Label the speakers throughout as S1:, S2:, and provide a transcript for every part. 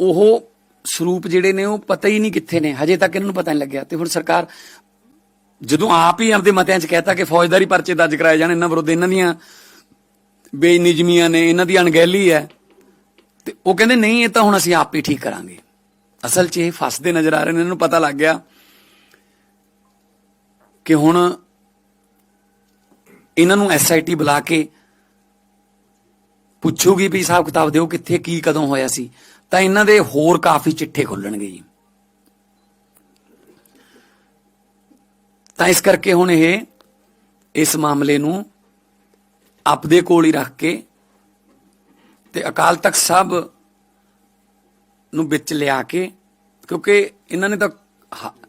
S1: ਉਹ ਸਰੂਪ ਜਿਹੜੇ ਨੇ ਉਹ ਪਤਾ ਹੀ ਨਹੀਂ ਕਿੱਥੇ ਨੇ, ਹਜੇ ਤੱਕ ਇਹਨਾਂ ਨੂੰ ਪਤਾ ਨਹੀਂ ਲੱਗਿਆ। ਤੇ ਹੁਣ ਸਰਕਾਰ ਜਦੋਂ ਆਪ ਹੀ ਆਪਦੇ ਮਤਿਆਂ 'ਚ ਕਹਿਤਾ ਕਿ ਫੌਜਦਾਰੀ ਪਰਚੇ ਦਰਜ ਕਰਾਏ ਜਾਣ, ਇਹਨਾਂ ਵਿਰੁੱਧ ਇਹਨਾਂ ਦੀਆਂ ਬੇਨਿਜਮੀਆਂ ਨੇ, ਇਹਨਾਂ ਦੀ ਅਣਗਹਿਲੀ ਹੈ, ਤੇ ਉਹ ਕਹਿੰਦੇ ਨਹੀਂ, ਇਹ ਤਾਂ ਹੁਣ ਅਸੀਂ ਆਪ ਹੀ ਠੀਕ ਕਰਾਂਗੇ। ਅਸਲ 'ਚ ਇਹ ਫਸਦੇ ਨਜ਼ਰ ਆ ਰਹੇ ਨੇ, ਇਹਨਾਂ ਨੂੰ ਪਤਾ ਲੱਗ ਗਿਆ ਕਿ ਹੁਣ ਇਹਨਾਂ ਨੂੰ ਐਸਆਈਟੀ ਬੁਲਾ ਕੇ ਪੁੱਛੂਗੀ ਵੀ ਹਿਸਾਬ ਕਿਤਾਬ ਦਿਓ ਕਿੱਥੇ, ਕੀ, ਕਦੋਂ ਹੋਇਆ ਸੀ। ਤਾਂ ਇਹਨਾਂ ਦੇ ਹੋਰ ਕਾਫੀ ਚਿੱਠੇ ਖੁੱਲਣਗੇ ਜੀ। ਤਾਂ ਇਸ ਕਰਕੇ ਹੁਣ ਇਹ, ਇਸ ਮਾਮਲੇ ਨੂੰ ਆਪਦੇ ਕੋਲ ਹੀ ਰੱਖ ਕੇ ਤੇ ਅਕਾਲ ਤਖਤ ਸਾਹਿਬ ਨੂੰ ਵਿੱਚ ਲਿਆ ਕੇ, ਕਿਉਂਕਿ ਇਹਨਾਂ ਨੇ ਤਾਂ ਹ-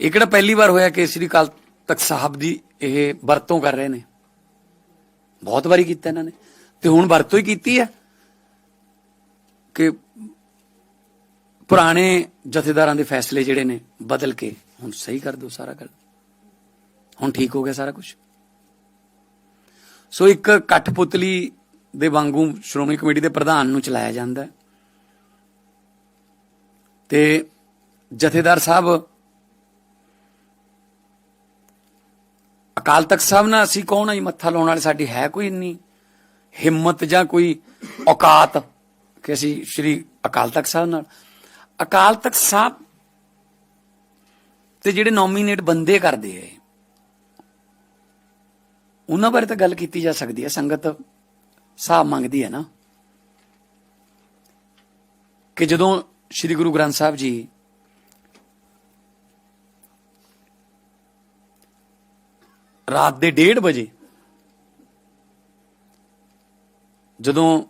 S1: ਇਹ ਕਿਹੜਾ ਪਹਿਲੀ ਵਾਰ ਹੋਇਆ ਕਿ ਸ੍ਰੀ ਅਕਾਲ ਤਖਤ ਸਾਹਿਬ ਦੀ ਇਹ ਵਰਤੋਂ ਕਰ ਰਹੇ ਨੇ। ਬਹੁਤ ਵਾਰੀ ਕੀਤਾ ਇਹਨਾਂ ਨੇ। ਤੇ ਹੁਣ ਵਰਤੋਂ ਹੀ ਕੀਤੀ ਹੈ ਕਿ ਪੁਰਾਣੇ ਜਥੇਦਾਰਾਂ ਦੇ ਫੈਸਲੇ ਜਿਹੜੇ ਨੇ ਬਦਲ ਕੇ ਹੁਣ ਸਹੀ ਕਰ ਦਿਓ ਸਾਰਾ ਗੱਲ ਹੁਣ ਠੀਕ ਹੋ ਗਿਆ ਸਾਰਾ ਕੁਝ ਸੋ ਇੱਕ ਕਠਪੁਤਲੀ ਦੇ ਵਾਂਗੂ ਸ਼੍ਰੋਮਣੀ ਕਮੇਟੀ ਦੇ ਪ੍ਰਧਾਨ ਨੂੰ ਚਲਾਇਆ ਜਾਂਦਾ ਹੈ। ਤੇ ਜਥੇਦਾਰ ਸਾਹਿਬ, ਅਕਾਲ ਤਖਤ ਸਾਹਿਬ ਨਾਲ ਅਸੀਂ ਕੌਣ ਆ ਜੀ? ਮੱਥਾ ਲਾਉਣ ਵਾਲੇ ਸਾਡੀ ਹੈ ਕੋਈ ਇੰਨੀ ਹਿੰਮਤ ਜਾਂ ਕੋਈ ਔਕਾਤ ਕਿ ਅਸੀਂ ਸ਼੍ਰੀ ਅਕਾਲ ਤਖਤ ਸਾਹਿਬ ਨਾਲ ਅਕਾਲ ਤਖਤ ਸਾਹਿਬ ਤੇ ਜਿਹੜੇ ਨੋਮੀਨੇਟ ਬੰਦੇ ਕਰਦੇ ਆ ਉਹਨਾਂ ਬਾਰੇ ਤਾਂ ਗੱਲ ਕੀਤੀ ਜਾ ਸਕਦੀ ਹੈ ਸੰਗਤ ਹਿਸਾਬ ਮੰਗਦੀ ਹੈ ਨਾ। ਕਿ ਜਦੋਂ ਸ੍ਰੀ ਗੁਰੂ ਗ੍ਰੰਥ ਸਾਹਿਬ ਜੀ ਰਾਤ ਦੇ 1:30 ਵਜੇ ਜਦੋਂ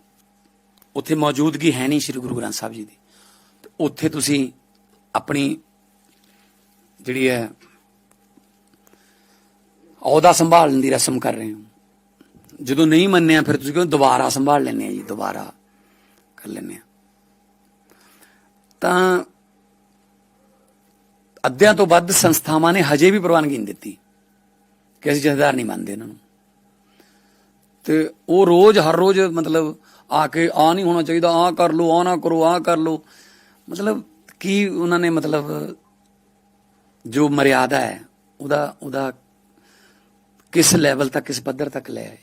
S1: ਉੱਥੇ ਮੌਜੂਦਗੀ ਹੈ ਨਹੀਂ ਸ੍ਰੀ ਗੁਰੂ ਗ੍ਰੰਥ ਸਾਹਿਬ ਜੀ ਦੀ ਉੱਥੇ ਤੁਸੀਂ ਆਪਣੀ ਜਿਹੜੀ ਹੈ ਅਹੁਦਾ ਸੰਭਾਲਣ ਦੀ ਰਸਮ ਕਰ ਰਹੇ ਹੋ। ਜਦੋਂ ਨਹੀਂ ਮੰਨਿਆ, ਫਿਰ ਤੁਸੀਂ ਕਹਿੰਦੇ ਦੁਬਾਰਾ ਸੰਭਾਲ ਲੈਣੇ ਆ ਜੀ? ਦੁਬਾਰਾ ਕਰ ਲੈਣੇ ਆ ਤਾਂ ਅੱਧਿਆਂ ਤੋਂ ਵੱਧ ਸੰਸਥਾਵਾਂ ਨੇ ਹਜੇ ਵੀ ਪ੍ਰਵਾਨਗੀ ਨਹੀਂ ਦਿੱਤੀ ਕਿ ਅਸੀਂ ਜਥੇਦਾਰ ਨਹੀਂ ਮੰਨਦੇ ਇਹਨਾਂ ਨੂੰ। ਤੇ ਉਹ ਰੋਜ਼, ਹਰ ਰੋਜ਼ ਮਤਲਬ ਆ ਕੇ, ਆ ਨਹੀਂ ਹੋਣਾ ਚਾਹੀਦਾ, ਆ ਕਰ ਲਓ, ਆ ਨਾ ਕਰੋ, ਆ ਕਰ ਲਓ। ਮਤਲਬ ਕੀ ਉਹਨਾਂ ਨੇ ਮਤਲਬ ਜੋ ਮਰਿਆਦਾ ਹੈ, ਉਹਦਾ ਉਹਦਾ ਕਿਸ ਲੈਵਲ ਤੱਕ, ਕਿਸ ਪੱਧਰ ਤੱਕ ਲੈ ਆਏ?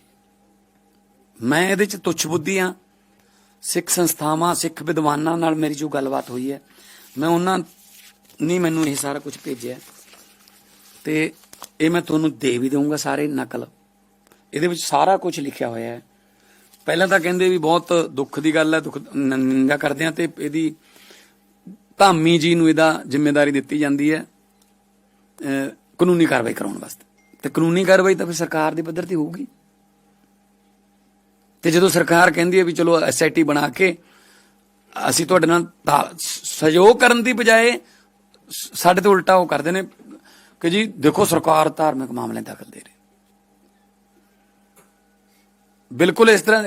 S1: ਮੈਂ ਇਹਦੇ ਚ ਤੁੱਛ ਬੁੱਧੀ ਆ ਸਿੱਖ ਸੰਸਥਾਵਾਂ, ਸਿੱਖ ਵਿਦਵਾਨਾਂ ਨਾਲ ਮੇਰੀ ਜੋ ਗੱਲਬਾਤ ਹੋਈ ਹੈ, ਮੈਂ ਉਹਨਾਂ ਨੇ ਮੈਨੂੰ ਇਹ ਸਾਰਾ ਕੁਝ ਭੇਜਿਆ। ਤੇ ਇਹ ਮੈਂ ਤੁਹਾਨੂੰ ਦੇ ਵੀ ਦਊਂਗਾ ਸਾਰੇ ਨਕਲ। ਇਹਦੇ ਵਿੱਚ ਸਾਰਾ ਕੁਝ ਲਿਖਿਆ ਹੋਇਆ ਹੈ। ਪਹਿਲਾਂ ਤਾਂ ਕਹਿੰਦੇ ਵੀ ਬਹੁਤ ਦੁੱਖ ਦੀ ਗੱਲ ਹੈ, ਦੁੱਖ ਨਿੰਦਾ ਕਰਦੇ ਆ ਤੇ ਇਹਦੀ ਧਾਮੀ ਜੀ ਨੂੰ ਇਹਦਾ ਜ਼ਿੰਮੇਵਾਰੀ ਦਿੱਤੀ ਜਾਂਦੀ ਹੈ ਕਾਨੂੰਨੀ ਕਾਰਵਾਈ ਕਰਾਉਣ ਵਾਸਤੇ। ਤੇ ਕਾਨੂੰਨੀ ਕਾਰਵਾਈ ਤਾਂ ਫਿਰ ਸਰਕਾਰ ਦੇ ਪੱਧਰ ਤੇ ਹੋਊਗੀ। ਤੇ ਜਦੋਂ ਸਰਕਾਰ ਕਹਿੰਦੀ ਹੈ ਵੀ ਚਲੋ ਐਸਆਈਟੀ ਬਣਾ ਕੇ ਅਸੀਂ ਤੁਹਾਡੇ ਨਾਲ ਸਹਿਯੋਗ ਕਰਨ ਦੀ ਬਜਾਏ ਸਾਡੇ ਤੋਂ ਉਲਟਾ ਉਹ ਕਰਦੇ ਨੇ ਕਿ ਜੀ ਦੇਖੋ ਸਰਕਾਰ ਧਾਰਮਿਕ ਮਾਮਲੇ ਦਾਖਲ ਦੇ ਰਹੀ। ਬਿਲਕੁਲ ਇਸ ਤਰ੍ਹਾਂ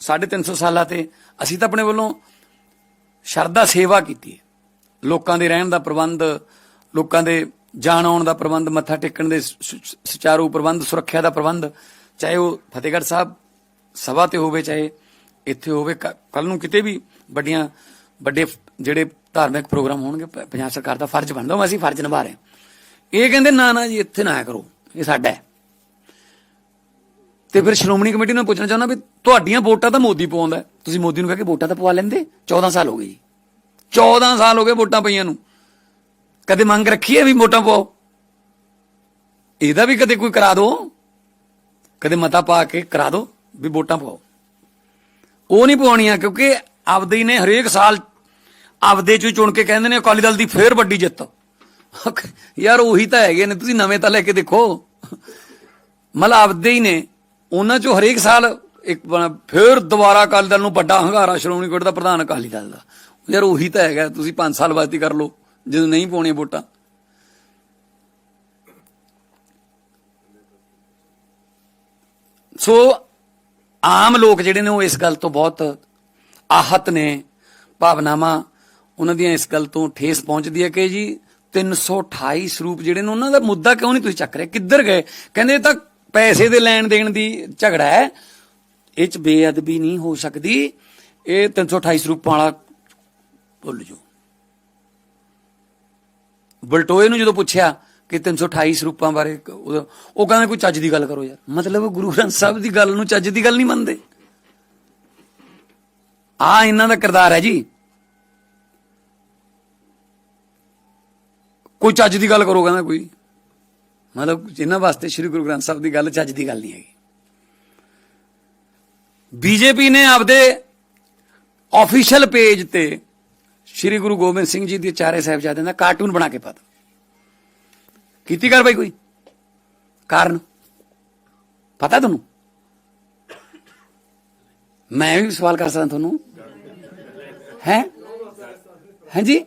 S1: 350 ਸਾਲਾਂ ਤੇ ਅਸੀਂ ਤਾਂ ਆਪਣੇ ਵੱਲੋਂ ਸ਼ਰਧਾ ਸੇਵਾ ਕੀਤੀ ਹੈ। ਲੋਕਾਂ ਦੇ ਰਹਿਣ ਦਾ ਪ੍ਰਬੰਧ, ਲੋਕਾਂ ਦੇ ਜਾਣ ਆਉਣ ਦਾ ਪ੍ਰਬੰਧ, ਮੱਥਾ ਟੇਕਣ ਦੇ ਸੁਚਾਰੂ ਪ੍ਰਬੰਧ, ਸੁਰੱਖਿਆ ਦਾ ਪ੍ਰਬੰਧ, ਚਾਹੇ ਉਹ ਫਤਿਹਗੜ੍ਹ ਸਾਹਿਬ ਸਭਾ ਤੇ ਹੋਵੇ, ਚਾਹੇ ਇੱਥੇ ਹੋਵੇ ਕੱਲ ਨੂੰ ਕਿਤੇ ਵੀ ਵੱਡੀਆਂ, ਵੱਡੇ ਜਿਹੜੇ ਧਾਰਮਿਕ ਪ੍ਰੋਗਰਾਮ ਹੋਣਗੇ ਪੰਜਾਬ ਸਰਕਾਰ ਦਾ ਫਰਜ਼ ਬਣਦਾ, ਉਹ ਅਸੀਂ ਫਰਜ਼ ਨਿਭਾ ਰਹੇ ਹਾਂ। ਇਹ ਕਹਿੰਦੇ, ਨਾ ਨਾ ਜੀ, ਇੱਥੇ ਨਾ ਆਇਆ ਕਰੋ, ਇਹ ਸਾਡਾ ਹੈ। ਤੇ ਫਿਰ ਸ਼੍ਰੋਮਣੀ ਕਮੇਟੀ ਨੂੰ ਪੁੱਛਣਾ ਚਾਹੁੰਦਾ ਵੀ ਤੁਹਾਡੀਆਂ ਵੋਟਾਂ ਤਾਂ ਮੋਦੀ ਪਵਾਉਂਦਾ ਤੁਸੀਂ ਮੋਦੀ ਨੂੰ ਕਹਿ ਕੇ ਵੋਟਾਂ ਤਾਂ ਪਵਾ ਲੈਂਦੇ 14 ਸਾਲ ਹੋ ਗਏ ਜੀ। 14 ਸਾਲ ਹੋ ਗਏ ਵੋਟਾਂ ਪਈਆਂ ਨੂੰ। ਕਦੇ ਮੰਗ ਰੱਖੀ ਹੈ ਵੀ ਵੋਟਾਂ ਪਾਓ? ਇਹਦਾ ਵੀ ਕਦੇ ਕੋਈ ਕਰਾ ਦਿਓ ਕਦੇ ਮਤਾ ਪਾ ਕੇ ਕਰਾ ਦਿਓ ਵੀ ਵੋਟਾਂ ਪਾਓ। ਉਹ ਨਹੀਂ ਪਵਾਉਣੀਆਂ ਕਿਉਂਕਿ ਆਪਦੇ ਨੇ ਹਰੇਕ ਸਾਲ ਆਪਦੇ ਚੋਂ ਚੁਣ ਕੇ ਕਹਿੰਦੇ ਨੇ ਅਕਾਲੀ ਦਲ ਦੀ ਫੇਰ ਵੱਡੀ ਜਿੱਤ। ਯਾਰ ਉਹੀ ਤਾਂ ਹੈਗੇ ਨੇ, ਤੁਸੀਂ ਨਵੇਂ ਤਾਂ ਲੈ ਕੇ ਦੇਖੋ। ਮਤਲਬ ਆਪਦੇ ਹੀ ਨੇ, ਉਹਨਾਂ ਚੋਂ ਹਰੇਕ ਸਾਲ ਇੱਕ ਫੇਰ ਦੁਬਾਰਾ ਅਕਾਲੀ ਦਲ ਨੂੰ ਵੱਡਾ ਹੰਗਾਰਾ, ਸ਼੍ਰੋਮਣੀ ਕਮੇਟੀ ਦਾ ਪ੍ਰਧਾਨ ਅਕਾਲੀ ਦਲ ਦਾ। ਯਾਰ ਉਹੀ ਤਾਂ ਹੈਗਾ, ਤੁਸੀਂ 5 ਸਾਲ ਬਾਅਦ ਹੀ ਕਰ ਲਓ, ਜਦੋਂ ਨਹੀਂ ਪਾਉਣੀਆਂ ਵੋਟਾਂ। ਸੋ, ਆਮ ਲੋਕ ਜਿਹੜੇ ਨੇ ਉਹ ਇਸ ਗੱਲ ਤੋਂ ਬਹੁਤ ਆਹਤ ਨੇ, ਭਾਵਨਾਵਾਂ ਉਹਨਾਂ ਦੀਆਂ ਇਸ ਗੱਲ ਤੋਂ ਠੇਸ ਪਹੁੰਚਦੀ ਹੈ ਕਿ ਜੀ 328 ਸਰੂਪ ਜਿਹੜੇ ਨੇ ਉਹਨਾਂ ਦਾ ਮੁੱਦਾ ਕਿਉਂ ਨਹੀਂ ਤੁਸੀਂ ਚੱਕ ਰਹੇ? ਕਿੱਧਰ ਗਏ? ਕਹਿੰਦੇ ਇਹ ਤਾਂ ਪੈਸੇ ਦੇ ਲੈਣ ਦੇਣ ਦੀ ਝਗੜਾ ਹੈ। ਇਹ ਚ ਬੇਅਦਬੀ ਨਹੀਂ ਹੋ ਸਕਦੀ। ਇਹ 328 ਸਰੂਪਾਂ ਵਾਲਾ ਭੁੱਲ ਜਾਓ। ਬਲਟੋਏ ਨੂੰ ਜਦੋਂ ਪੁੱਛਿਆ ਕਿ 328 ਸਰੂਪਾਂ ਬਾਰੇ ਉਹ ਕਹਿੰਦਾ ਕੋਈ ਚੱਜ ਦੀ ਗੱਲ ਕਰੋ ਯਾਰ। ਮਤਲਬ ਗੁਰੂ ਗ੍ਰੰਥ ਸਾਹਿਬ ਦੀ ਗੱਲ ਨੂੰ ਚੱਜ ਦੀ ਗੱਲ ਨਹੀਂ ਮੰਨਦੇ। ਆ ਇਹਨਾਂ ਦਾ ਕਿਰਦਾਰ ਹੈ ਜੀ। ਕੋਈ ਚੱਜ ਦੀ ਗੱਲ ਕਰੋ ਕਹਿੰਦਾ ਕੋਈ। ਮਤਲਬ ਜਿਨ੍ਹਾਂ ਵਾਸਤੇ ਸ੍ਰੀ ਗੁਰੂ ਗ੍ਰੰਥ ਸਾਹਿਬ ਦੀ ਗੱਲ ਚੱਜ ਦੀ ਗੱਲ ਨਹੀਂ ਹੈਗੀ। ਬੀਜੇਪੀ ਨੇ ਆਪਦੇ ਆਫੀਸ਼ੀਅਲ ਪੇਜ ਤੇ ਸ੍ਰੀ ਗੁਰੂ ਗੋਬਿੰਦ ਸਿੰਘ ਜੀ ਦੇ ਚਾਰੇ ਸਾਹਿਬਜ਼ਾਦਿਆਂ ਦਾ ਕਾਰਟੂਨ ਬਣਾ ਕੇ ਪਾਤਾ ਕੀਤੀ ਕਾਰਵਾਈ ਕੋਈ? ਕਾਰਨ? ਪਤਾ ਤੁਹਾਨੂੰ? ਮੈਂ ਵੀ ਸਵਾਲ ਕਰ ਸਕਦਾ ਤੁਹਾਨੂੰ। ਹੈ? ਹਾਂਜੀ?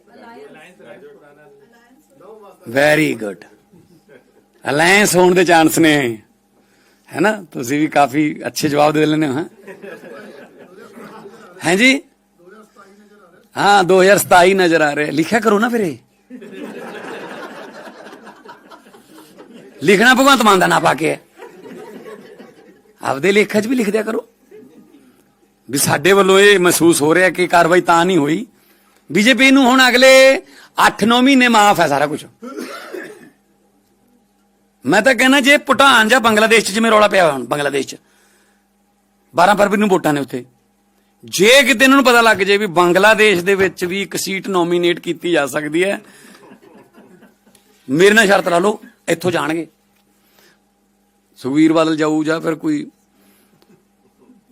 S1: ਵੈਰੀ ਗੁੱਡ ਅਲਾਈਅੰਸ ਹੋਣ ਦੇ ਚਾਂਸ ਨੇ। ਹੈ ਨਾ? ਤੁਸੀਂ ਵੀ ਕਾਫੀ ਅੱਛੇ ਜਵਾਬ ਦੇ ਲੈਂਦੇ ਹੋ, ਹਾਂ? ਹਾਂਜੀ? ਹਾਂ 2027 ਨਜ਼ਰ ਆ ਰਿਹਾ। ਲਿਖਿਆ ਕਰੋ ਨਾ ਫਿਰ ਇਹ। ਲਿਖਣਾ ਭਗਵੰਤ ਮਾਨ ਦਾ ਨਾ ਪਾ ਕੇ। ਹੈ। ਆਪਦੇ ਲੇਖਾਂ 'ਚ ਵੀ ਲਿਖ ਦਿਆ ਕਰੋ। ਵੀ ਸਾਡੇ ਵੱਲੋਂ ਇਹ ਮਹਿਸੂਸ ਹੋ ਰਿਹਾ ਕਿ ਕਾਰਵਾਈ ਤਾਂ ਨਹੀਂ ਹੋਈ। ਬੀਜੇਪੀ ਨੂੰ ਹੁਣ ਅਗਲੇ 8-9 ਮਹੀਨੇ ਮਾਫ ਹੈ ਸਾਰਾ ਕੁਝ ਮੈਂ ਤਾਂ ਕਹਿੰਦਾ ਜੇ ਭੂਟਾਨ ਜਾਂ ਬੰਗਲਾਦੇਸ਼ 'ਚ ਜਿਵੇਂ ਰੌਲਾ ਪਿਆ ਹੋਇਆ ਹੁਣ, ਬੰਗਲਾਦੇਸ਼ 'ਚ। 12 ਫਰਵਰੀ ਨੂੰ ਵੋਟਾਂ ਨੇ ਉੱਥੇ। ਜੇ ਕਿਤੇ ਇਹਨਾਂ ਨੂੰ ਪਤਾ ਲੱਗ ਜੇ ਵੀ ਬੰਗਲਾਦੇਸ਼ ਦੇ ਵਿੱਚ ਵੀ ਇੱਕ ਸੀਟ ਨੋਮੀਨੇਟ ਕੀਤੀ ਜਾ ਸਕਦੀ ਹੈ, ਮੇਰੇ ਨਾਲ ਸ਼ਰਤ ਲਾ ਲਓ, ਇੱਥੋਂ ਜਾਣਗੇ। ਸੁਖਵੀਰ ਬਾਦਲ ਜਾਊ ਜਾਂ ਫਿਰ ਕੋਈ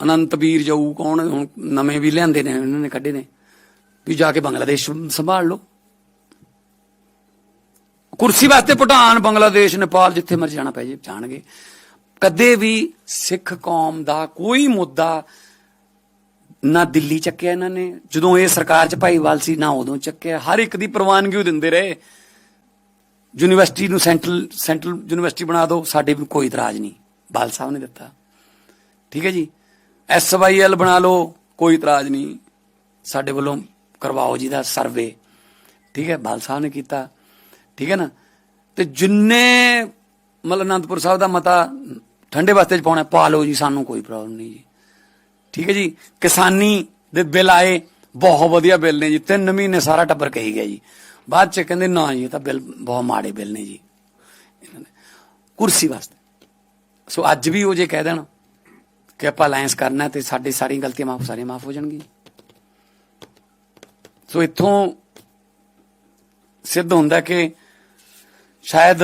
S1: ਅਨੰਤ ਵੀਰ ਜਾਊ, ਕੌਣ ਹੁਣ ਨਵੇਂ ਵੀ ਲਿਆਂਦੇ ਨੇ, ਇਹਨਾਂ ਨੇ ਕੱਢੇ ਨੇ, ਵੀ ਜਾ ਕੇ ਬੰਗਲਾਦੇਸ਼ ਸੰਭਾਲ ਲਓ। ਕੁਰਸੀ ਵਾਸਤੇ ਭੂਟਾਨ, ਬੰਗਲਾਦੇਸ਼, ਨੇਪਾਲ, ਜਿੱਥੇ ਮਰਜ਼ੀ ਜਾਣਾ ਪੈ ਜੇ, ਜਾਣਗੇ। ਕਦੇ ਵੀ ਸਿੱਖ ਕੌਮ ਦਾ ਕੋਈ ਮੁੱਦਾ ਨਾ ਦਿੱਲੀ ਚੱਕਿਆ ਇਹਨਾਂ ਨੇ। ਜਦੋਂ ਇਹ ਸਰਕਾਰ ਚ ਭਾਈਵਾਲ ਸੀ, ਨਾ ਉਦੋਂ ਚੱਕਿਆ। ਹਰ ਇੱਕ ਦੀ ਪ੍ਰਵਾਨਗੀ ਉਹ ਦਿੰਦੇ ਰਹੇ। ਯੂਨੀਵਰਸਿਟੀ ਨੂੰ ਸੈਂਟਰਲ ਸੈਂਟਰਲ ਯੂਨੀਵਰਸਿਟੀ ਬਣਾ ਦਿਓ, ਸਾਡੇ ਵੀ ਕੋਈ ਇਤਰਾਜ਼ ਨਹੀਂ। ਬਾਲ ਸਾਹਿਬ ਨੇ ਦਿੱਤਾ। ਠੀਕ ਹੈ ਜੀ? ਐਸਵਾਈਐਲ ਬਣਾ ਲਓ, ਕੋਈ ਇਤਰਾਜ਼ ਨਹੀਂ। ਸਾਡੇ ਵੱਲੋਂ ਕਰਵਾਓ ਜੀ ਦਾ ਸਰਵੇ। ਠੀਕ ਹੈ? ਬਾਲ ਸਾਹਿਬ ਨੇ ਕੀਤਾ। ਠੀਕ ਹੈ ਨਾ? ਤੇ ਜਿੰਨੇ ਮਤਲਬ ਅਨੰਦਪੁਰ ਸਾਹਿਬ ਦਾ ਮਤਾ ਠੰਡੇ ਵਾਸਤੇ ਚ ਪਾਉਣਾ, ਪਾ ਲਓ ਜੀ, ਸਾਨੂੰ ਕੋਈ ਪ੍ਰੋਬਲਮ ਨਹੀਂ ਜੀ। ਠੀਕ ਹੈ ਜੀ? ਕਿਸਾਨੀ ਦੇ ਬਿੱਲ ਆਏ, ਬਹੁਤ ਵਧੀਆ ਬਿੱਲ ਨੇ ਜੀ। ਤਿੰਨ ਮਹੀਨੇ ਸਾਰਾ ਟੱਬਰ ਕਹੀ ਗਿਆ ਜੀ। ਬਾਅਦ ਚ ਕਹਿੰਦੇ, ਨਾ ਜੀ, ਇਹ ਤਾਂ ਬਿੱਲ ਬਹੁਤ ਮਾੜੇ ਬਿੱਲ ਨੇ ਜੀ। ਕੁਰਸੀ ਵਾਸਤੇ। ਸੋ ਅੱਜ ਵੀ ਉਹ ਜੇ ਕਹਿ ਦੇਣ ਕਿ ਆਪਾਂ ਅਲਾਈਅੰਸ ਕਰਨਾ ਹੈ, ਤੇ ਸਾਡੀ ਸਾਰੀਆਂ ਗਲਤੀਆਂ ਮਾਫ, ਸਾਰੀਆਂ ਮਾਫ ਹੋ ਜਾਣਗੀਆਂ। ਸੋ ਇੱਥੋਂ ਸਿੱਧ ਹੁੰਦਾ ਕਿ ਸ਼ਾਇਦ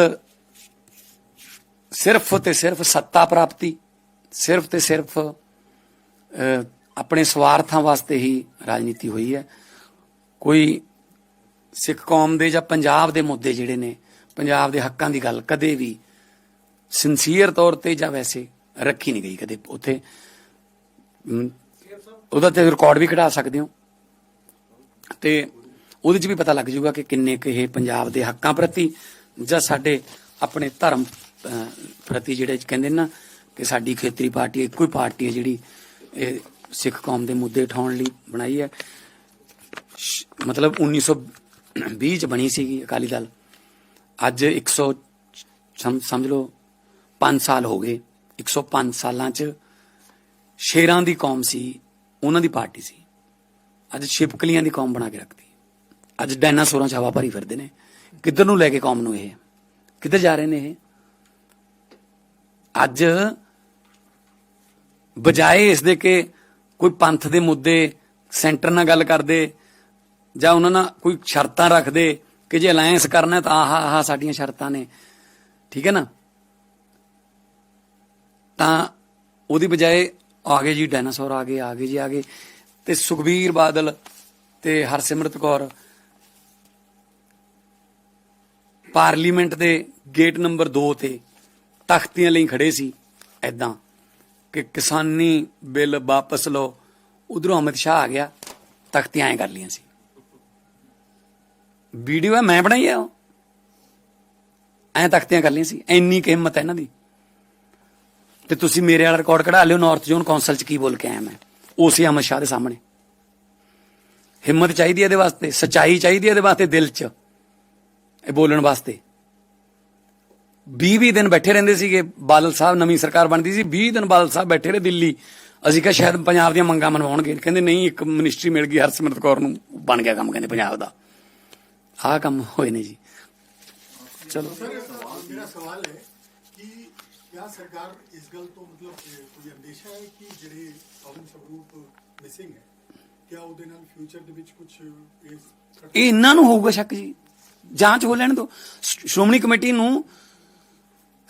S1: ਸਿਰਫ ਤੇ ਸਿਰਫ ਸੱਤਾ ਪ੍ਰਾਪਤੀ, ਸਿਰਫ ਤੇ ਸਿਰਫ ਆਪਣੇ ਸਵਾਰਥਾਂ ਵਾਸਤੇ ਹੀ ਰਾਜਨੀਤੀ ਹੋਈ ਹੈ। ਕੋਈ ਸਿੱਖ ਕੌਮ ਦੇ ਜਾਂ ਪੰਜਾਬ ਦੇ ਮੁੱਦੇ ਜਿਹੜੇ ਨੇ, ਪੰਜਾਬ ਦੇ ਹੱਕਾਂ ਦੀ ਗੱਲ ਕਦੇ ਵੀ ਸਿੰਸੀਅਰ ਤੌਰ ਤੇ ਜਾਂ ਵੈਸੇ ਰੱਖੀ ਨਹੀਂ ਗਈ ਕਦੇ ਉੱਥੇ। ਉਹਦਾ ਤੇ ਰਿਕਾਰਡ ਵੀ ਕਢਾ ਸਕਦੇ ਹੋ। ਤੇ ਉਹਦੇ 'ਚ ਵੀ ਪਤਾ ਲੱਗ ਜਾਊਗਾ ਕਿ ਕਿੰਨੇ ਕੁ ਇਹ ਪੰਜਾਬ ਦੇ ਹੱਕਾਂ ਪ੍ਰਤੀ ਜਾਂ ਸਾਡੇ ਆਪਣੇ ਧਰਮ ਪ੍ਰਤੀ ਜਿਹੜੇ ਕਹਿੰਦੇ ਨਾ ਕਿ ਸਾਡੀ ਖੇਤਰੀ ਪਾਰਟੀ ਇੱਕੋ ਹੀ ਪਾਰਟੀ ਹੈ ਜਿਹੜੀ ਇਹ ਸਿੱਖ ਕੌਮ ਦੇ ਮੁੱਦੇ ਉਠਾਉਣ ਲਈ ਬਣਾਈ ਹੈ। ਸ਼- ਮਤਲਬ 1920 ਚ ਬਣੀ ਸੀਗੀ ਅਕਾਲੀ ਦਲ। ਅੱਜ 100 ਸਮ- ਸਮਝ ਲਓ 5 ਸਾਲ ਹੋ ਗਏ। 105 ਸਾਲਾਂ ਚ ਸ਼ੇਰਾਂ ਦੀ ਕੌਮ ਸੀ, ਉਹਨਾਂ ਦੀ ਪਾਰਟੀ ਸੀ। ਅੱਜ ਛਿਪਕਲੀਆਂ ਦੀ ਕੌਮ ਬਣਾ ਕੇ ਰੱਖਦੀ ਅੱਜ ਡਾਇਨਾਸੌਰਾਂ ਚ ਹਵਾ ਭਰੀ ਫਿਰਦੇ ਨੇ। ਕਿੱਧਰ ਨੂੰ ਲੈ ਕੇ ਕੌਮ ਨੂੰ ਇਹ? ਕਿੱਧਰ ਜਾ ਰਹੇ ਨੇ ਇਹ? ਅੱਜ ਬਜਾਏ ਇਸ ਦੇ ਕਿ ਕੋਈ ਪੰਥ ਦੇ ਮੁੱਦੇ ਸੈਂਟਰ ਨਾਲ ਗੱਲ ਕਰਦੇ ਜਾਂ ਉਹਨਾਂ ਨਾਲ ਕੋਈ ਸ਼ਰਤਾਂ ਰੱਖਦੇ ਕਿ ਜੇ ਅਲਾਈਅੰਸ ਕਰਨਾ ਤਾਂ ਆਹ ਆਹ ਸਾਡੀਆਂ ਸ਼ਰਤਾਂ ਨੇ, ਠੀਕ ਹੈ ਨਾ? ਤਾਂ ਉਹਦੀ ਬਜਾਏ ਆ ਗਏ ਜੀ ਡਾਇਨਾਸੌਰ ਆ ਗਏ ਆ ਗਏ ਜੀ, ਆ ਗਏ। ਤੇ ਸੁਖਬੀਰ ਬਾਦਲ ਤੇ ਹਰਸਿਮਰਤ ਕੌਰ ਪਾਰਲੀਮੈਂਟ ਦੇ ਗੇਟ ਨੰਬਰ 2 ਤੇ ਤਖਤੀਆਂ ਲਈ ਖੜੇ ਸੀ ਐਦਾਂ ਕਿ ਕਿਸਾਨੀ ਬਿੱਲ ਵਾਪਸ ਲਓ। ਉਧਰੋਂ ਅਮਿਤ ਸ਼ਾਹ ਆ ਗਿਆ ਤਖਤੀਆਂ ਐ ਕਰ ਲੀਆਂ ਸੀ। ਵੀਡੀਓ ਮੈਂ ਬਣਾਈ ਆ ਉਹ। ਐ ਤਖਤੀਆਂ ਕਰ ਲੀਆਂ ਸੀ। ਇੰਨੀ ਕੁ ਹਿੰਮਤ ਹੈ ਇਹਨਾਂ ਦੀ। ਤੇ ਤੁਸੀਂ ਮੇਰੇ ਵਾਲਾ ਰਿਕਾਰਡ ਕਢਾ ਲਿਓ ਨਾਰਥ ਜ਼ੋਨ ਕੌਂਸਲ ਚ ਕੀ ਬੋਲ ਕੇ ਆਇਆ ਮੈਂ। ਉਸੇ ਅਮਿਤ ਸ਼ਾਹ ਦੇ ਸਾਹਮਣੇ। ਹਿੰਮਤ ਚਾਹੀਦੀ ਹੈ ਇਹਦੇ ਵਾਸਤੇ, ਸਚਾਈ ਚਾਹੀਦੀ ਹੈ ਇਹਦੇ ਵਾਸਤੇ ਦਿਲ 'ਚ, ਇਹ ਬੋਲਣ ਵਾਸਤੇ। 20 20 ਦਿਨ ਬੈਠੇ ਰਹਿੰਦੇ ਸੀਗੇ। ਬਾਦਲ ਸਾਹਿਬ ਨਵੀਂ ਸਰਕਾਰ ਬਣਦੀ ਸੀ। 20 ਦਿਨ ਬਾਦਲ ਸਾਹਿਬ ਬੈਠੇ ਰਹੇ ਦਿੱਲੀ। ਅਸੀਂ ਕਿਹਾ ਸ਼ਾਇਦ ਪੰਜਾਬ ਦੀਆਂ ਮੰਗਾਂ ਮਨਵਾਉਣਗੇ। ਕਹਿੰਦੇ ਨਹੀਂ ਇੱਕ ਮਿਨਿਸਟਰੀ ਮਿਲ ਗਈ ਹਰਸਿਮਰਤ ਕੌਰ ਨੂੰ ਬਣ ਗਿਆ ਕੰਮ ਕਹਿੰਦੇ ਪੰਜਾਬ ਦਾ। ਆਹ ਕੰਮ ਹੋਏ ਨੇ ਜੀ। ਚਲੋ।
S2: ਮੇਰਾ ਸਵਾਲ ਹੈ ਕਿ ਕਿਆ ਸਰਕਾਰ ਇਸ ਗੱਲ ਤੋਂ ਮਤਲਬ ਕੋਈ ਅੰਦੇਸ਼ਾ ਹੈ ਕਿ ਜਿਹੜੇ ਪਵਨ ਸਵਰੂਪ ਮਿਸਿੰਗ ਹੈ ਕਿਆ ਉਹਦੇ ਨਾਲ ਫਿਊਚਰ ਦੇ ਵਿੱਚ ਕੁਝ
S1: ਇਹ ਇਹਨਾਂ ਨੂੰ ਹੋਊਗਾ ਸ਼ੱਕ ਜੀ। ਜਾਂਚ ਹੋ ਲੈਣ ਸ਼- ਸ਼੍ਰੋਮਣੀ ਕਮੇਟੀ ਨੂੰ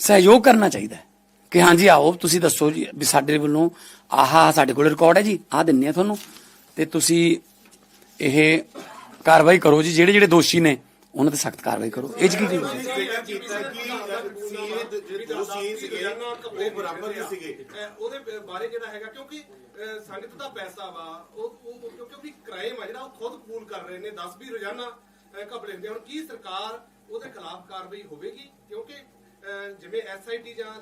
S1: ਸਹਿਯੋਗ ਕਰਨਾ ਚਾਹੀਦਾ ਹੈ। ਕਿ ਹਾਂਜੀ, ਆਓ, ਤੁਸੀਂ ਦੱਸੋ ਜੀ, ਵੀ ਸਾਡੇ ਵੱਲੋਂ ਆਹ, ਸਾਡੇ ਕੋਲ ਰਿਕਾਰਡ ਹੈ ਜੀ, ਆਹ ਦਿੰਨੇ ਆ ਤੁਹਾਨੂੰ। ਤੇ ਤੁਸੀਂ ਇਹ ਕਾਰਵਾਈ ਕਰੋ ਜੀ, ਜਿਹੜੇ ਜਿਹੜੇ ਦੋਸ਼ੀ ਨੇ, ਉਹਨਾਂ ਤੇ ਸਖਤ ਕਾਰਵਾਈ ਕਰੋ। ਇਹ 'ਚ ਕੀ ਕੀ
S3: ਜ਼ਿਕਰ
S4: ਉਹਦੇ ਬਾਰੇ ਜਿਹੜਾ ਹੈਗਾ ਕਿਉਂਕਿ ਸੰਗਤ ਦਾ ਪੈਸਾ ਵਾ, ਉਹ ਕਿਉਂਕਿ ਕ੍ਰਾਈਮ ਆ ਜਿਹੜਾ, ਉਹ ਖੁਦ ਕਬੂਲ ਕਰ ਰਹੇ ਨੇ 10 ਵੀ ਰੋਜ਼ਾਨਾ ਘਪਲੇ ਹੁੰਦੇ ਹੁਣ ਕੀ ਸਰਕਾਰ ਉਹਦੇ ਖਿਲਾਫ ਕਾਰਵਾਈ ਹੋਵੇਗੀ? ਕਿਉਂਕਿ ਜਿਵੇਂ ਐਸਆਈਟੀ ਜਾਂ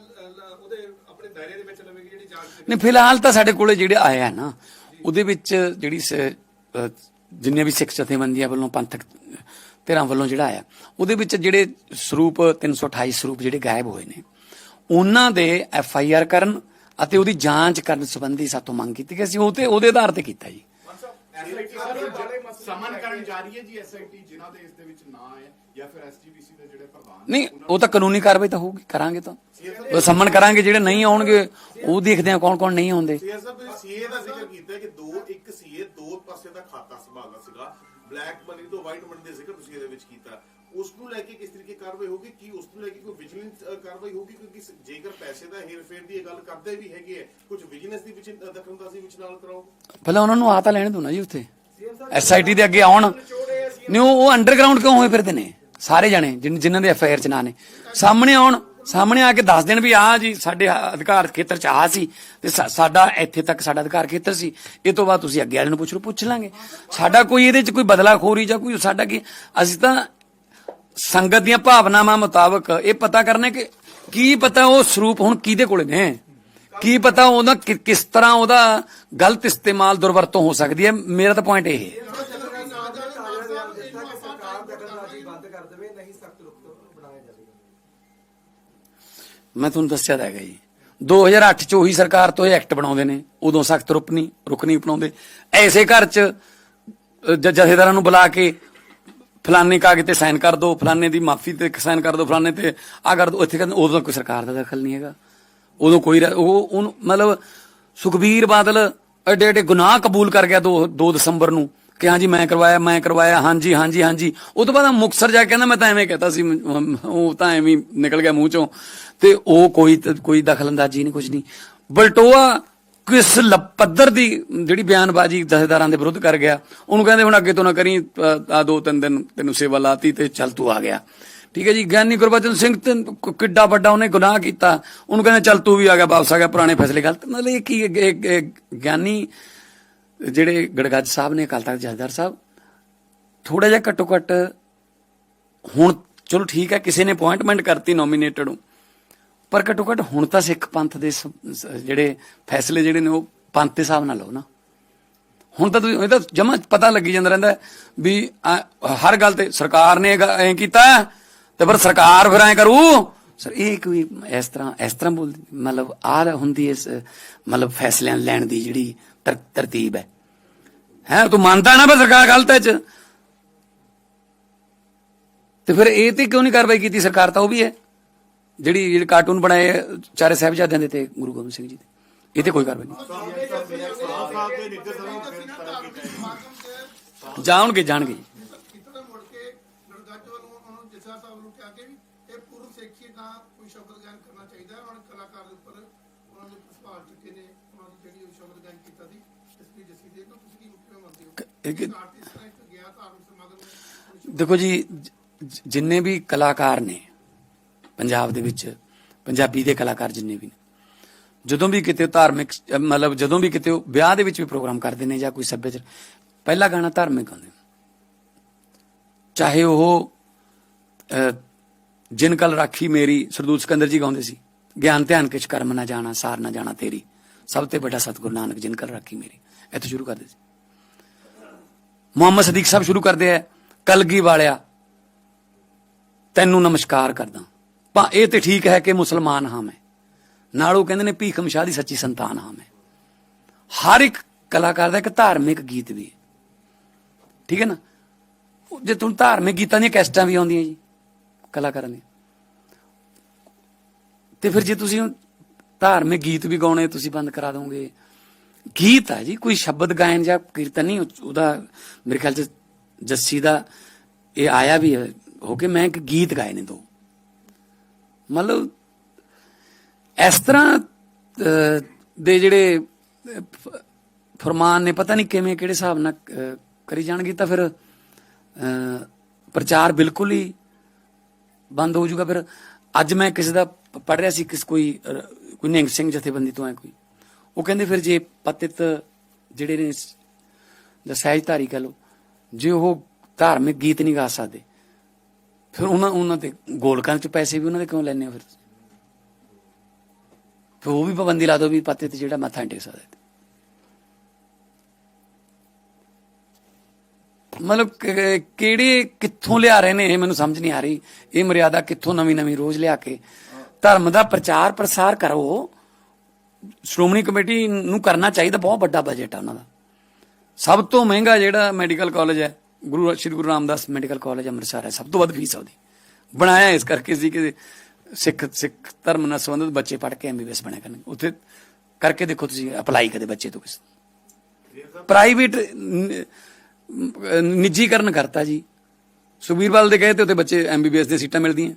S4: ਉਹਦੇ ਆਪਣੇ ਦਾਇਰੇ ਦੇ ਵਿੱਚ ਲਵੇਗੀ ਜਿਹੜੀ ਜਾਂਚ
S1: ਨਹੀਂ ਫਿਲਹਾਲ ਤਾਂ ਸਾਡੇ ਕੋਲੇ ਜਿਹੜੇ ਆਇਆ ਨਾ ਉਹਦੇ ਵਿੱਚ ਜਿਹੜੀ ਜਿੰਨੇ ਵੀ ਸਿੱਖ ਜਥੇਬੰਦੀਆਂ ਵੱਲੋਂ ਪੰਥਕ ਧਿਰਾਂ ਵੱਲੋਂ ਜਿਹੜਾ ਆਇਆ ਉਹਦੇ ਵਿੱਚ ਜਿਹੜੇ ਸਰੂਪ 328 ਸਰੂਪ ਜਿਹੜੇ ਗਾਇਬ ਹੋਏ ਨੇ ਉਹਨਾਂ ਦੇ ਐਫ ਆਈ ਆਰ ਕਰਨ ਅਤੇ ਉਹਦੀ ਜਾਂਚ ਕਰਨ ਸੰਬੰਧੀ ਸਾਤੋਂ ਮੰਗ ਕੀਤੀ ਕਿ ਅਸੀਂ ਉਹ ਤੇ ਉਹਦੇ ਆਧਾਰ ਤੇ ਕੀਤਾ ਜੀ।
S5: ਸਮਨ ਕਰਨ ਜਾ ਰਹੀ ਹੈ ਜੀ ਐਸਆਈਟੀ ਜਿਨ੍ਹਾਂ ਦੇ ਇਸ ਦੇ ਵਿੱਚ ਨਾਂ ਹੈ? ਜਾਂ ਫਿਰ ਐਸਜੀਪੀਸੀ ਦੇ ਜਿਹੜੇ ਪ੍ਰਧਾਨ
S1: ਨਹੀਂ ਉਹ ਤਾਂ ਕਾਨੂੰਨੀ ਕਾਰਵਾਈ ਤਾਂ ਹੋਊਗੀ ਕਰਾਂਗੇ ਤਾਂ। ਉਹ ਸੰਮਨ ਕਰਾਂਗੇ ਜਿਹੜੇ ਨਹੀਂ ਆਉਣਗੇ ਉਹ ਦੇਖਦੇ ਆ ਕੌਣ ਕੌਣ ਨਹੀਂ ਆਉਂਦੇ।
S3: ਸੀਏ ਸਾਹਿਬ ਸੀਏ ਦਾ ਜ਼ਿਕਰ ਕੀਤਾ ਕਿ ਦੋ ਇੱਕ ਸੀਏ ਦੋ ਪਾਸੇ ਦਾ ਖਾਤਾ ਸੰਭਾਲਦਾ ਸੀਗਾ। ਬਲੈਕ ਮਨੀ ਤੋਂ ਵਾਈਟ ਮਨੀ ਦੇ ਜ਼ਿਕਰ ਤੁਸੀਂ ਇਹਦੇ ਵਿੱਚ ਕੀਤਾ। ਉਸ ਨੂੰ ਲੈ ਕੇ ਕਿਸ ਤਰੀਕੇ ਕਾਰਵਾਈ ਹੋਗੀ ਕੀ ਉਸ ਨੂੰ ਲੈ ਕੇ ਕੋਈ ਵਿਜੀਲੈਂਸ ਕਾਰਵਾਈ ਹੋਗੀ ਕਿਉਂਕਿ ਸ- ਜੇਕਰ ਪੈਸੇ ਦਾ ਹੇਰਫੇਰ ਦੀ ਇਹ ਗੱਲ ਕਰਦੇ ਵੀ ਹੈਗੇ ਹੈ ਕੁਝ ਵਿਜੀਲੈਂਸ ਦੀ ਵਿੱਚ ਦਖਲਅੰਦਾਜ਼ੀ ਵਿੱਚ ਨਾਲ ਕਰਾਓ।
S1: ਪਹਿਲਾਂ ਉਹਨਾਂ ਨੂੰ ਆ ਤਾਂ ਲੈਣ ਦੋ ਨਾ ਜੀ ਉੱਥੇ। ਐਸਆਈਟੀ ਦੇ ਅੱਗੇ ਆਉਣ। ਉਹ ਉਹ ਅੰਡਰਗਰਾਉਂਡ ਕਿਉਂ ਹੋਏ ਫਿਰਦੇ ਨੇ? ਸਾਰੇ ਜਣੇ ਜਿਨ੍ਹਾਂ ਦੇ ਐਫਆਈਆਰ ਚ ਨਾਂ ਨੇ। ਸਾਹਮਣੇ ਆਉਣ, ਸਾਹਮਣੇ ਆ ਕੇ ਦੱਸ ਦੇਣ ਵੀ ਆਹ ਜੀ ਸਾਡੇ ਅਧਿਕਾਰ ਖੇਤਰ ਚ ਆ ਸੀ ਤੇ ਸਾਡਾ ਇੱਥੇ ਤੱਕ ਸਾਡਾ ਅਧਿਕਾਰ ਖੇਤਰ ਸੀ। ਇਹ ਤੋਂ ਬਾਅਦ ਤੁਸੀਂ ਅੱਗੇ ਵਾਲੇ ਨੂੰ ਪੁੱਛ ਲਓ, ਪੁੱਛ ਲਾਂਗੇ। ਸਾਡਾ ਕੋਈ ਇਹਦੇ ਚ ਕੋਈ ਬਦਲਾਖੋਰੀ ਜਾਂ ਕੋਈ ਸਾਡਾ ਕੀ? ਅਸੀਂ ਤਾਂ ਸੰਗਤ ਦੀਆਂ ਭਾਵਨਾਵਾਂ ਮੁਤਾਬਕ ਇਹ ਪਤਾ ਕਰਨਾ ਕਿ ਕੀ ਪਤਾ ਉਹ ਸਰੂਪ ਹੁਣ ਕਿਹਦੇ ਕੋਲੇ ਨੇ? ਕੀ ਪਤਾ ਉਹਦਾ ਕਿਸ ਤਰ੍ਹਾਂ ਉਹਦਾ ਗਲਤ ਇਸਤੇਮਾਲ ਦੁਰਵਰਤੋਂ ਹੋ ਸਕਦੀ ਹੈ? ਮੇਰਾ ਤਾਂ ਪੁਆਇੰਟ ਇਹ ਹੈ
S6: ਸਰਕਾਰ ਦਖਲਅੰਦਾਜ਼ੀ ਬੰਦ ਕਰ ਦੇਵੇ ਨਹੀਂ ਸਖਤ ਰੁਖ ਬਣਾਇਆ ਜਾਵੇਗਾ
S1: ਮੈਂ ਤੁਹਾਨੂੰ ਦੱਸਿਆ ਤਾਂ ਹੈਗਾ ਜੀ। 2008 ਚ ਉਹੀ ਸਰਕਾਰ ਤੋਂ ਇਹ ਐਕਟ ਬਣਾਉਂਦੇ ਨੇ। ਉਦੋਂ ਸਖਤ ਰੁਕ ਨਹੀਂ ਰੁਕ ਨਹੀਂ ਅਪਣਾਉਂਦੇ। ਐਸੇ ਘਰ ਚ ਜਥੇਦਾਰਾਂ ਨੂੰ ਬੁਲਾ ਕੇ ਫਲਾਨੇ ਕਾਗਜ਼ ਤੇ ਸਾਈਨ ਕਰ ਦਿਓ ਫਲਾਨੇ ਦੀ ਮਾਫੀ ਤੇ ਸਾਈਨ ਕਰ ਦਿਓ ਫਲਾਨੇ ਤੇ ਆ ਕਰ ਦਿਓ ਇੱਥੇ ਕਹਿੰਦੇ, ਉਦੋਂ ਕੋਈ ਸਰਕਾਰ ਦਾ ਦਖਲ ਨਹੀਂ ਹੈਗਾ। ਉਦੋਂ ਕੋਈ ਉਹ, ਉਹਨੂੰ ਮਤਲਬ ਸੁਖਬੀਰ ਬਾਦਲ ਐਡੇ ਐਡੇ ਗੁਨਾਹ ਕਬੂਲ ਕਰ ਗਿਆ 2 2 ਦਸੰਬਰ ਨੂੰ। ਕਿ ਹਾਂਜੀ ਮੈਂ ਕਰਵਾਇਆ ਮੈਂ ਕਰਵਾਇਆ, ਹਾਂਜੀ ਹਾਂਜੀ ਹਾਂਜੀ। ਉਹ ਤੋਂ ਬਾਅਦ ਮੁਕਸਰ ਜਾ ਕੇ ਕਹਿੰਦਾ, ਮੈਂ ਤਾਂ ਐਵੇਂ ਕਹਤਾ ਸੀ ਉਹ ਤਾਂ ਐਵੇਂ ਨਿਕਲ ਗਿਆ ਮੂੰਹ ਚੋਂ। ਤੇ ਉਹ ਕੋਈ ਕੋਈ ਦਖਲਅੰਦਾਜ਼ੀ ਨਹੀਂ ਕੁਝ ਨਹੀਂ। ਬਲਟੋਆ ਕਿਸ ਲ- ਦੀ ਜਿਹੜੀ ਬਿਆਨਬਾਜ਼ੀ ਦਹਦਾਰਾਂ ਦੇ ਵਿਰੁੱਧ ਕਰ ਗਿਆ, ਉਹਨੂੰ ਕਹਿੰਦੇ ਹੁਣ ਅੱਗੇ ਤੋਂ ਨਾ ਕਰੀ ਆ ਦੋ, ਤਿੰਨ ਦਿਨ ਤੈਨੂੰ ਸੇਵਾ ਲਾਤੀ ਤੇ ਚੱਲ ਤੂੰ ਆ ਗਿਆ। ਠੀਕ ਹੈ ਜੀ, ਗਿਆਨੀ ਗੁਰਬਚਨ ਸਿੰਘ ਤੇ ਕਿੱਡਾ ਵੱਡਾ ਉਹਨੇ ਗੁਨਾਹ ਕੀਤਾ। ਉਹਨੂੰ ਕਹਿੰਦੇ ਚੱਲ ਤੂੰ ਵੀ ਆ ਗਿਆ, ਵਾਪਸ ਆ ਗਿਆ, ਪੁਰਾਣੇ ਫੈਸਲੇ ਗਲਤ। ਮਤਲਬ ਇਹ ਕੀ ਗਿਆਨੀ ਜਿਹੜੇ ਗੜਗੱਜ ਸਾਹਿਬ ਨੇ ਅਕਾਲ ਤਖਤ ਜਥੇਦਾਰ ਸਾਹਿਬ ਥੋੜਾ ਜਿਹਾ ਘੱਟੋ ਘੱਟ ਹੁਣ ਚਲੋ ਠੀਕ ਹੈ ਕਿਸੇ ਨੇ ਅਪਾਇੰਟਮੈਂਟ ਕਰਤੀ ਨੋਮੀਨੇਟਡ ਨੂੰ ਪਰ ਘੱਟੋ ਘੱਟ ਹੁਣ ਤਾਂ ਸਿੱਖ ਪੰਥ ਦੇ ਸ- ਜਿਹੜੇ ਫੈਸਲੇ ਜਿਹੜੇ ਨੇ ਉਹ ਪੰਥ ਦੇ ਹਿਸਾਬ ਨਾਲ ਲਓ ਨਾ। ਹੁਣ ਤਾਂ ਤੁਸੀਂ ਇਹ ਤਾਂ ਜਮਾ ਪਤਾ ਲੱਗੀ ਜਾਂਦਾ ਰਹਿੰਦਾ ਵੀ ਹਰ ਗੱਲ ਤੇ ਸਰਕਾਰ ਨੇ ਐ ਕੀਤਾ ਹੈ, ਤੇ ਫਿਰ ਸਰਕਾਰ ਫਿਰ ਐ ਕਰੂ। ਸਰ ਇਹ ਕੋਈ ਇਸ ਤਰ੍ਹਾਂ ਇਸ ਤਰ੍ਹਾਂ ਬੋਲਦੀ ਮਤਲਬ ਆ ਹੁੰਦੀ ਇਸ ਮਤਲਬ ਫੈਸਲਿਆਂ ਲੈਣ ਦੀ ਜਿਹੜੀ ਤਰ- ਤਰਤੀਬ ਹੈ। ਹੈ, ਤੂੰ ਮੰਨਦਾ ਨਾ ਵੀ ਸਰਕਾਰ ਗਲਤ ਹੈ ਚ? ਤੇ ਫਿਰ ਇਹ ਤੇ ਕਿਉਂ ਨਹੀਂ ਕਾਰਵਾਈ ਕੀਤੀ ਸਰਕਾਰ, ਤਾਂ ਉਹ ਵੀ ਹੈ। ਜਿਹੜੀ ਜਿਹੜੇ ਕਾਰਟੂਨ ਬਣਾਏ ਚਾਰੇ ਸਾਹਿਬਜ਼ਾਦਿਆਂ ਦੇ ਤੇ ਗੁਰੂ ਗੋਬਿੰਦ ਸਿੰਘ ਜੀ ਦੇ। ਇਹ ਤੇ ਕੋਈ ਕਾਰਵਾਈ ਨਹੀਂ। ਜਾਣਗੇ ਜਾਣਗੇ ਇੱਕ- ਦੇਖੋ ਜੀ ਜਿੰਨੇ ਵੀ ਕਲਾਕਾਰ ਨੇ ਪੰਜਾਬ ਦੇ ਵਿੱਚ ਪੰਜਾਬੀ ਦੇ ਕਲਾਕਾਰ ਜਿੰਨੇ ਵੀ ਨੇ ਜਦੋਂ ਵੀ ਕਿਤੇ ਧਾਰਮਿਕ ਮਤਲਬ ਜਦੋਂ ਵੀ ਕਿਤੇ ਉਹ ਵਿਆਹ ਦੇ ਵਿੱਚ ਵੀ ਪ੍ਰੋਗਰਾਮ ਕਰਦੇ ਨੇ ਜਾਂ ਕੋਈ ਸੱਭਿਆਚਾਰ ਪਹਿਲਾ ਗਾਣਾ ਧਾਰਮਿਕ ਗਾਉਂਦੇ ਨੇ। ਚਾਹੇ ਉਹ ਅਹ, ਜਿਨ ਕਲ ਰਾਖੀ ਮੇਰੀ ਸਰਦੂਲ ਸਿਕੰਦਰ ਜੀ ਗਾਉਂਦੇ ਸੀ ਗਿਆਨ ਧਿਆਨ ਕਿਛ ਕਰਮ ਨਾ ਜਾਣਾ ਸਾਰ ਨਾ ਜਾਣਾ ਤੇਰੀ ਸਭ ਤੇ ਵੱਡਾ ਸਤਿਗੁਰੂ ਨਾਨਕ ਜਿਨ ਕਲ ਰਾਖੀ ਮੇਰੀ ਇੱਥੋਂ ਸ਼ੁਰੂ ਕਰਦੇ ਸੀ। ਮੁਹੰਮਦ ਸਦੀਕ ਸਾਹਿਬ ਸ਼ੁਰੂ ਕਰਦੇ ਆ, ਕਲਗੀ ਵਾਲਿਆ। ਤੈਨੂੰ ਨਮਸਕਾਰ ਕਰਦਾ। ਪਾ ਇਹ ਤੇ ਠੀਕ ਹੈ ਕਿ ਮੁਸਲਮਾਨ ਹਾਂ ਮੈਂ। ਨਾਲ ਉਹ ਕਹਿੰਦੇ ਨੇ ਭੀਖਮ ਸ਼ਾਹ ਦੀ ਸੱਚੀ ਸੰਤਾਨ ਹਾਂ ਮੈਂ। ਹਰ ਇੱਕ ਕਲਾਕਾਰ ਦਾ ਇੱਕ ਧਾਰਮਿਕ ਗੀਤ ਵੀ ਠੀਕ ਹੈ ਨਾ? ਜੇ ਤੁਹਾਨੂੰ ਧਾਰਮਿਕ ਗੀਤਾਂ ਦੀਆਂ ਕੈਸਟਾਂ ਵੀ ਆਉਂਦੀਆਂ ਜੀ, ਕਲਾਕਾਰਾਂ ਦੀਆਂ। ਤੇ ਫਿਰ ਜੇ ਤੁਸੀਂ ਧਾਰਮਿਕ ਗੀਤ ਵੀ ਗਾਉਣੇ, ਤੁਸੀਂ ਬੰਦ ਕਰਾ ਦੋਗੇ। ਗੀਤ ਆ ਜੀ ਕੋਈ ਸ਼ਬਦ ਗਾਇਨ ਜਾਂ ਕੀਰਤਨ ਨਹੀਂ ਉਹਦਾ ਮੇਰੇ ਖਿਆਲ ਚ ਜੱਸੀ ਦਾ ਇਹ ਆਇਆ ਵੀ ਹੋ ਕੇ ਮੈਂ ਇੱਕ ਗੀਤ ਗਾਏ ਨੇ ਦੋ। ਮਤਲਬ ਇਸ ਤਰ੍ਹਾਂ ਦੇ ਜਿਹੜੇ ਅਹ, ਫਰਮਾਨ ਨੇ ਪਤਾ ਨਹੀਂ ਕਿਵੇਂ ਕਿਹੜੇ ਹਿਸਾਬ ਨਾਲ ਕਰੀ ਜਾਣਗੇ ਤਾਂ ਫਿਰ ਪ੍ਰਚਾਰ ਬਿਲਕੁਲ ਹੀ ਬੰਦ ਹੋ ਜਾਊਗਾ। ਫਿਰ ਅੱਜ ਮੈਂ ਕਿਸੇ ਦਾ ਪੜ ਰਿਹਾ ਸੀ ਕਿਸ ਕੋਈ ਅਹ, ਕੋਈ ਨਿਹੰਗ ਸਿੰਘ ਜਥੇਬੰਦੀ ਤੋਂ ਹੈ ਕੋਈ। ਉਹ ਕਹਿੰਦੇ ਫਿਰ ਜੇ ਪਤਿਤ ਜਿਹੜੇ ਨੇ ਸ- ਜਾਂ ਸਹਿਜਧਾਰੀ ਕਹ ਲੋ ਜੇ ਉਹ ਧਾਰਮਿਕ ਗੀਤ ਨਹੀਂ ਗਾ ਸਕਦੇ, ਫਿਰ ਉਹਨਾਂ ਉਹਨਾਂ ਤੇ ਗੋਲਕਾਂ ਚ ਪੈਸੇ ਵੀ ਉਹਨਾਂ ਦੇ ਕਿਉਂ ਲੈਣੇ ਹੋ ਫਿਰ? ਫਿਰ ਉਹ ਵੀ ਪਾਬੰਦੀ ਲਾ ਦੋ ਵੀ ਪਤਿਤ ਜਿਹੜਾ ਮੱਥਾ ਟੇਕ ਸਕਦਾ ਮਤਲਬ ਕਿਹੜੇ ਕਿੱਥੋਂ ਲਿਆ ਰਹੇ ਨੇ ਇਹ ਮੈਨੂੰ ਸਮਝ ਨਹੀਂ ਆ ਰਹੀ। ਇਹ ਮਰਿਆਦਾ ਕਿੱਥੋਂ ਨਵੀਂ ਨਵੀਂ ਰੋਜ਼ ਲਿਆ ਕੇ ਧਰਮ ਦਾ ਪ੍ਰਚਾਰ ਪ੍ਰਸਾਰ ਕਰੋ। ਸ਼੍ਰੋਮਣੀ ਕਮੇਟੀ ਨੂੰ ਕਰਨਾ ਚਾਹੀਦਾ, ਬਹੁਤ ਵੱਡਾ ਬਜਟ ਆ ਉਹਨਾਂ ਦਾ। ਸਭ ਤੋਂ ਮਹਿੰਗਾ ਜਿਹੜਾ ਮੈਡੀਕਲ ਕਾਲਜ ਹੈ, ਗੁਰੂ ਸ਼੍ਰੀ ਗੁਰੂ ਰਾਮਦਾਸ ਮੈਡੀਕਲ ਕਾਲਜ ਅੰਮ੍ਰਿਤਸਰ ਹੈ, ਸਭ ਤੋਂ ਵੱਧ ਫੀਸ ਆ ਉਹਦੀ। ਬਣਾਇਆ ਇਸ ਕਰਕੇ ਸੀ ਕਿ ਸਿੱਖ ਸਿੱਖ ਧਰਮ ਨਾਲ ਸੰਬੰਧਿਤ ਬੱਚੇ ਪੜ੍ਹ ਕੇ ਐਮਬੀਬੀਐਸ ਬਣਿਆ ਕਰਨ। ਉੱਥੇ ਕਰਕੇ ਦੇਖੋ ਤੁਸੀਂ ਅਪਲਾਈ ਕਦੇ ਬੱਚੇ ਤੋਂ ਕਿਸੇ ਪ੍ਰਾਈਵੇਟ ਨਿੱਜੀਕਰਨ ਕਰਤਾ ਜੀ। ਸੁਬੀਰਵਾਲ ਦੇ ਕਹੇ ਤੇ ਉੱਥੇ ਬੱਚੇ ਐਮਬੀਬੀਐਸ ਦੀਆਂ ਸੀਟਾਂ ਮਿਲਦੀਆਂ।